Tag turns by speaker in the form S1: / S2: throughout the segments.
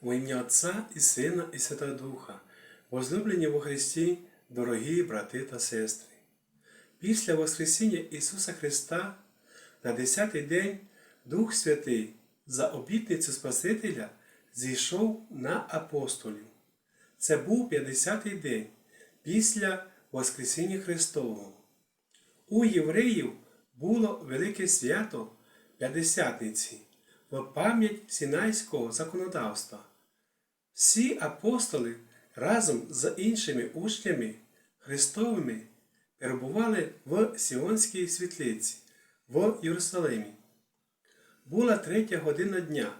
S1: Во ім'я Отця і Сина, і Святого Духа, возлюблені во Христі, дорогі брати та сестри. Після Воскресіння Ісуса Христа на десятий день Дух Святий за обітницю Спасителя зійшов на апостолів. Це був 50-й день після Воскресіння Христового. У євреїв було велике свято П'ятдесятниці в пам'ять Сінайського законодавства. Всі апостоли разом з іншими учнями Христовими перебували в Сіонській світлиці в Єрусалимі. Була третя година дня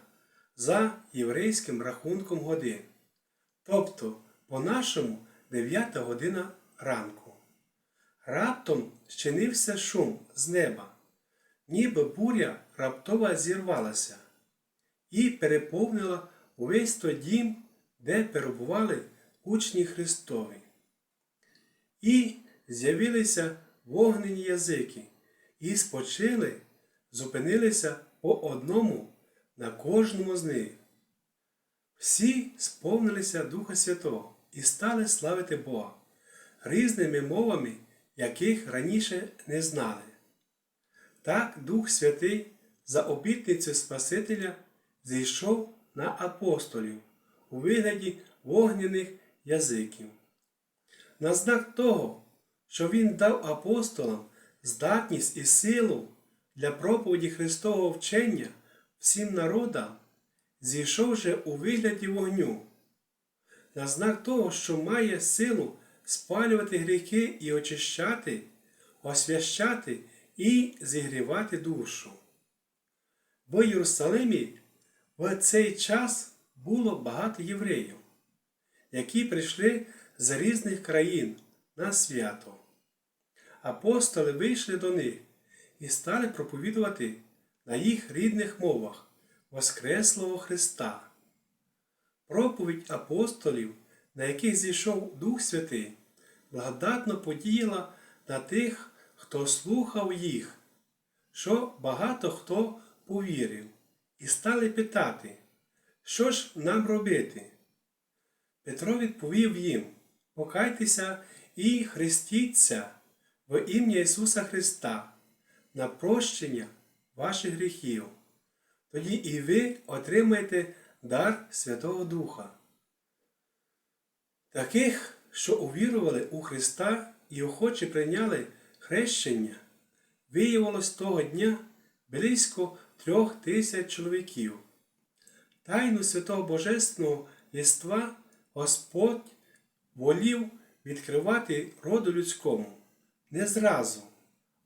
S1: за єврейським рахунком годин, тобто по-нашому дев'ята година ранку. Раптом щинився шум з неба, ніби буря раптово зірвалася і переповнила увесь той дім, де перебували учні Христові. І з'явилися вогнені язики, і спочили, зупинилися по одному на кожному з них. Всі сповнилися Духа Святого і стали славити Бога різними мовами, яких раніше не знали. Так Дух Святий за обітницю Спасителя зійшов на апостолів у вигляді вогняних язиків. На знак того, що Він дав апостолам здатність і силу для проповіді Христового вчення всім народам, зійшов же у вигляді вогню, на знак того, що має силу спалювати гріхи і очищати, освящати і зігрівати душу. В Єрусалимі в цей час було багато євреїв, які прийшли з різних країн на свято. Апостоли вийшли до них і стали проповідувати на їх рідних мовах Воскреслого Христа. Проповідь апостолів, на яких зійшов Дух Святий, благодатно подіяла на тих, хто слухав їх, що багато хто повірив, і стали питати, що ж нам робити? Петро відповів їм: Покайтеся і хрестіться в ім'я Ісуса Христа на прощення ваших гріхів. Тоді і ви отримаєте дар Святого Духа. Таких, що увірували у Христа і охоче прийняли хрещення, виявилось того дня близько трьох тисяч чоловіків. Тайну святого Божественного єства Господь волів відкривати роду людському не зразу,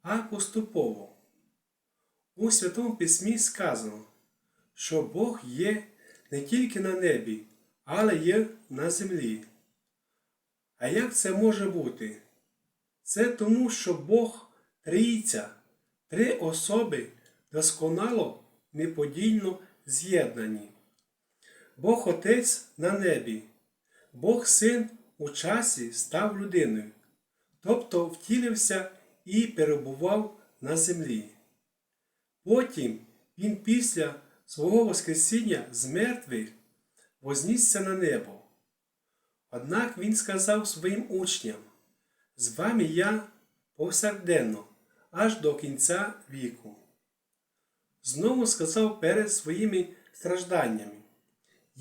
S1: а поступово. У Святому Письмі сказано, що Бог є не тільки на небі, але є на землі. А як це може бути? Це тому, що Бог трійця, три особи досконало неподільно з'єднані. Бог Отець на небі, Бог Син у часі став людиною, тобто втілився і перебував на землі. Потім Він після свого Воскресіння з мертвих вознісся на небо. Однак Він сказав своїм учням, з вами я повсякденно, аж до кінця віку. Знову сказав перед своїми стражданнями,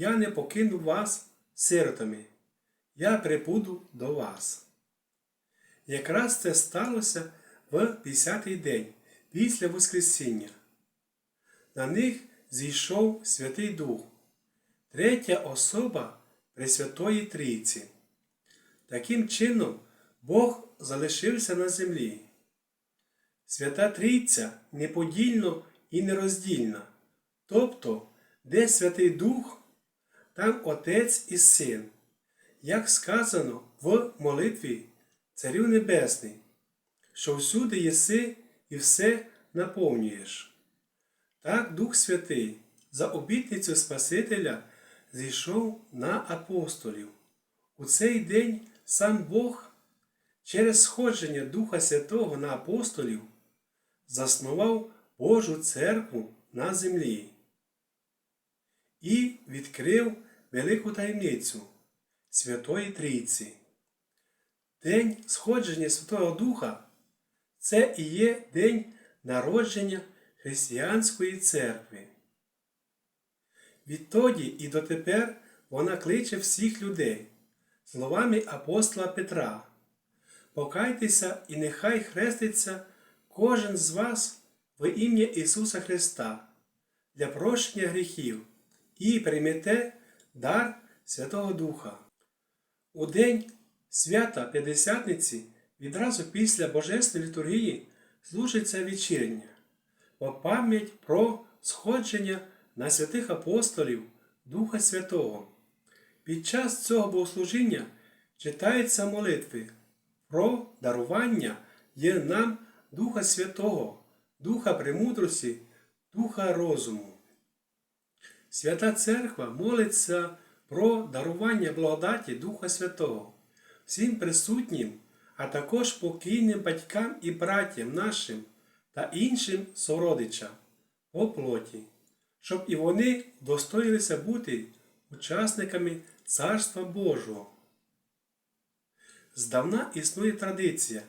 S1: я не покину вас сиротами, я прибуду до вас. Якраз це сталося в 50-й день після Воскресіння. На них зійшов Святий Дух, третя особа Пресвятої Трійці. Таким чином, Бог залишився на землі. Свята Трійця неподільно і нероздільна, тобто, де Святий Дух, там Отець і Син, як сказано в молитві Царю Небесний, що всюди єси і все наповнюєш. Так Дух Святий за обітницю Спасителя зійшов на апостолів. У цей день сам Бог через сходження Духа Святого на апостолів заснував Божу церкву на землі і відкрив велику таємницю Святої Трійці. День сходження Святого Духа це і є день народження Християнської церкви. Відтоді і дотепер вона кличе всіх людей словами апостола Петра. Покайтеся і нехай хреститься кожен з вас в ім'я Ісуса Христа для прощення гріхів і приймете дар Святого Духа. У день свята П'ятдесятниці відразу після Божественної літургії служиться вечірня, по пам'ять про сходження на святих апостолів Духа Святого. Під час цього богослужіння читаються молитви про дарування є нам Духа Святого, Духа премудрості, Духа розуму. Свята Церква молиться про дарування благодаті Духа Святого всім присутнім, а також покійним батькам і братям нашим та іншим сородичам по плоті, щоб і вони достоїлися бути учасниками Царства Божого. Здавна існує традиція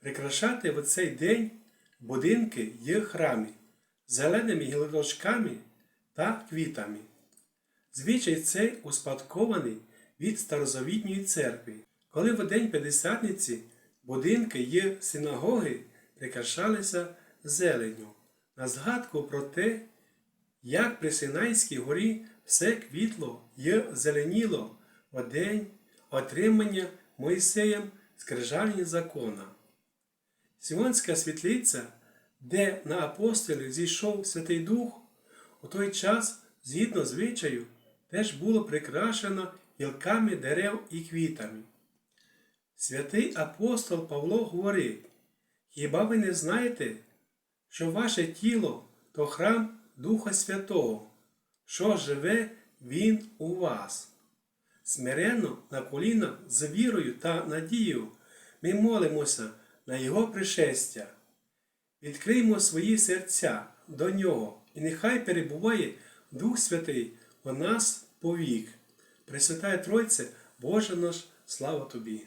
S1: прикрашати в цей день будинки й храмі зеленими гілочками та квітами. Звичай цей успадкований від старозавітньої церкви, коли в день П'ятдесятниці будинки й синагоги прикрашалися зеленню на згадку про те, як при Синайській горі все квітло й зеленіло в день отримання Моїсеєм скрижальні закона. Сіонська світлиця, де на апостолів зійшов Святий Дух, у той час, згідно звичаю, теж було прикрашено гілками дерев і квітами. Святий апостол Павло говорить, хіба ви не знаєте, що ваше тіло то храм Духа Святого, що живе Він у вас? Смиренно на колінах з вірою та надією ми молимося на Його пришестя. Відкриймо свої серця до Нього, і нехай перебуває Дух Святий у нас повік. Пресвятає Тройце, Боже наш, слава Тобі!